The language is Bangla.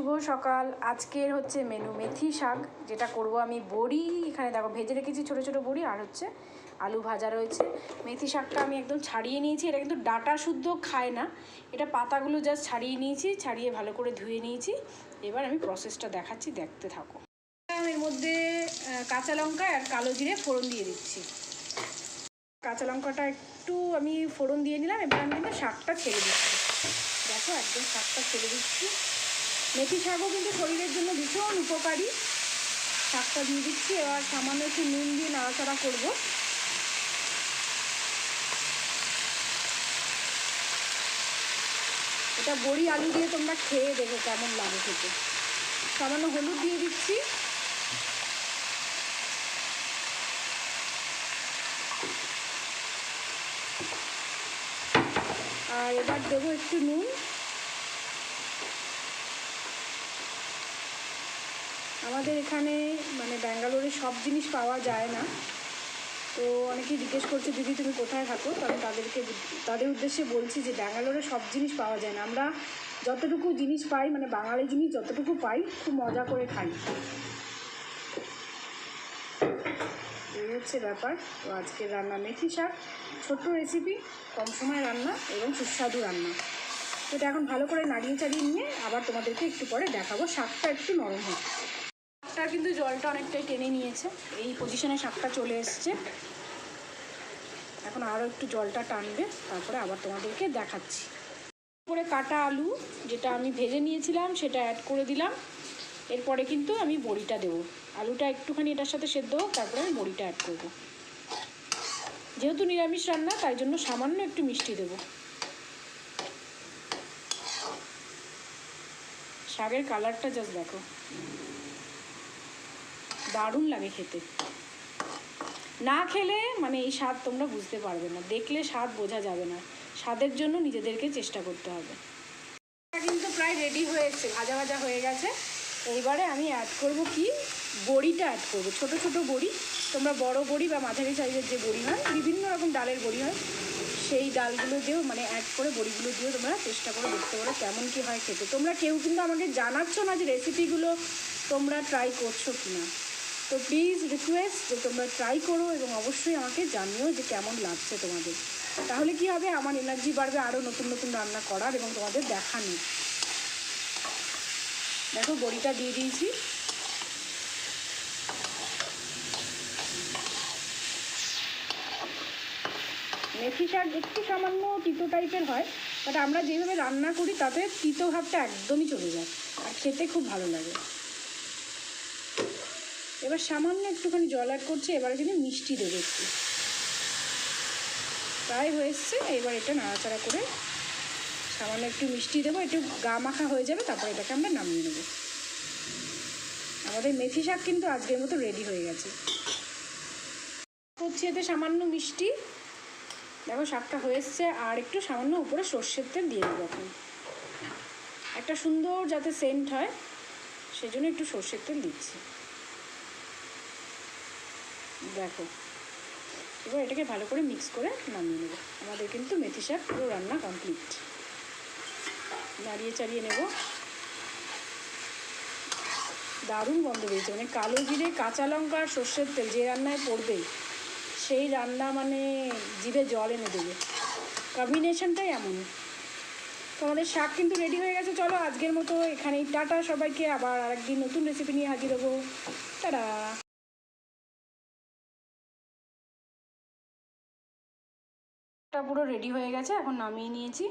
শুভ সকাল। আজকের হচ্ছে মেনু মেথি শাক, যেটা করব আমি বড়ি। এখানে দেখো ভেজে রেখেছি ছোটো ছোটো বড়ি, আর হচ্ছে আলু ভাজা রয়েছে। মেথি শাকটা আমি একদম ছাড়িয়ে নিয়েছি। এটা কিন্তু ডাটা শুদ্ধ খায় না। এটা পাতাগুলো জাস্ট ছাড়িয়ে নিয়েছি, ছাড়িয়ে ভালো করে ধুয়ে নিয়েছি। এবার আমি প্রসেসটা দেখাচ্ছি, দেখতে থাকো। এর মধ্যে কাঁচা লঙ্কা আর কালো জিরে ফোড়ন দিয়ে দিচ্ছি। কাঁচা লঙ্কাটা একটু আমি ফোড়ন দিয়ে নিলাম, এবার আমি কিন্তু শাকটা ছেড়ে দিচ্ছি। দেখো একদম শাকটা ছেড়ে দিচ্ছি। মেথি শাকও কিন্তু শরীরের জন্য ভীষণ উপকারী। শাকটা দিয়ে দিচ্ছি, এবার সামান্য একটু নুন দিয়ে নাড়াচাড়া করব। এটা বড়ি আলু দিয়ে তোমরা খেয়ে দেখো কেমন লাগে খেতে। সামান্য হলুদ দিয়ে দিচ্ছি। আর এবার দেবো একটু নুন। আমাদের এখানে মানে ব্যাঙ্গালোরে সব জিনিস পাওয়া যায় না। তো অনেকেই জিজ্ঞেস করছে, দিদি, তুমি কোথায় থাকো? তো আমি তাদেরকে তাদের উদ্দেশ্যে বলছি যে, ব্যাঙ্গালোরে সব জিনিস পাওয়া যায় না। আমরা যতটুকু জিনিস পাই মানে বাঙালি জিনিস যতটুকু পাই, খুব মজা করে খাই। এই হচ্ছে ব্যাপার। তো আজকের রান্না মেথি শাক। ছোট্ট রেসিপি কম সময় রান্না এবং সুস্বাদু রান্না। এটা এখন ভালো করে নাড়িয়ে চাড়িয়ে নিয়ে আবার তোমাদেরকে একটু পরে দেখাবো। শাকটা একটু নরম হোক। শাকটা কিন্তু জলটা অনেকটাই টেনে নিয়েছে। এই পজিশনে শাকটা চলে এসছে। এখন আরও একটু জলটা টানবে, তারপরে আবার তোমাদেরকে দেখাচ্ছি। করে কাটা আলু, যেটা আমি ভেজে নিয়েছিলাম, সেটা অ্যাড করে দিলাম। এরপরে কিন্তু আমি বড়িটা দেবো। আলুটা একটুখানি এটার সাথে সেদ্ধ হোক, তারপরে আমি বড়িটা অ্যাড করব। যেহেতু নিরামিষ রান্না, তাই জন্য সামান্য একটু মিষ্টি দেবো। শাকের কালারটা জাস্ট দেখো। দারুণ লাগে খেতে। না খেলে মানে এই স্বাদ তোমরা বুঝতে পারবে না। দেখলে স্বাদ বোঝা যাবে না। স্বাদের জন্য নিজেদেরকে চেষ্টা করতে হবে। কিন্তু প্রায় রেডি হয়েছে, ভাজা ভাজা হয়ে গেছে। এইবারে আমি অ্যাড করব কি? বড়িটা অ্যাড করব। ছোট ছোট বড়ি। তোমরা বড় বড়ি বা মাঝারি সাইজের যে বড়ি হয়, বিভিন্ন রকম ডালের বড়ি হয়, সেই ডালগুলো দিয়েও মানে অ্যাড করে বড়িগুলো দিয়েও তোমরা চেষ্টা করে, দেখতে পারো কেমন কী হয় খেতে। তোমরা কেউ কিন্তু আমাকে জানাচ্ছ না যে রেসিপিগুলো তোমরা ট্রাই করছ কি না তো প্লিজ রিকোয়েস্ট যে তোমরা ট্রাই করো এবং অবশ্যই আমাকে জানিও যে কেমন লাগছে তোমাদের। তাহলে কি হবে? আমার এনার্জি বাড়বে আরও নতুন নতুন রান্না করার এবং তোমাদের দেখানোর। দেখো, বড়িটা দিয়ে দিয়েছি। মেথি শাক একটু সামান্য তিতো টাইপের হয় বাট আমরা যেভাবে রান্না করি, তাতে তিতো ভাবটা একদমই চলে যায়। আর খেতে খুব ভালো লাগে। এবার সামান্য একটুখানি জল অ্যাড করছি, এবার কিন্তু মিষ্টি দেবে একটু। প্রায় হয়ে এসছে, এবার এটা নাড়াচাড়া করে সামান্য একটু মিষ্টি দেবো, একটু গা মাখা হয়ে যাবে, তারপর এটাকে আমরা নামিয়ে নেব। আমাদের মেথি শাক কিন্তু আজকের মতো রেডি হয়ে গেছে। করছি এতে সামান্য মিষ্টি। দেখো শাকটা হয়ে এসছে, আর একটু সামান্য উপরে সর্ষের তেল দিয়ে দেবো এখন। একটা সুন্দর যাতে সেন্ট হয়, সেজন্য একটু সর্ষের তেল দিচ্ছি। দেখো। এবার এটাকে ভালো করে মিক্স করে নামিয়ে নেব। আমাদের কিন্তু মেথি শাক পুরো রান্না কমপ্লিট নাড়িয়ে চাড়িয়ে নেব। দারুণ গন্ধ বেরিয়েছে মানে কালো জিরে, কাঁচা লঙ্কা আর সর্ষের তেল যে রান্নায় পড়বে, সেই রান্না মানে জিভে জল এনে দেবে। কম্বিনেশনটাই এমন। তো আমাদের শাক কিন্তু রেডি হয়ে গেছে। চলো আজকের মতো এখানেই। টাটা সবাইকে। আবার আরেকদিন নতুন রেসিপি নিয়ে হাজির হব। টাটা। পুরো রেডি হয়ে গেছে এখন নামিয়ে নিয়েছি।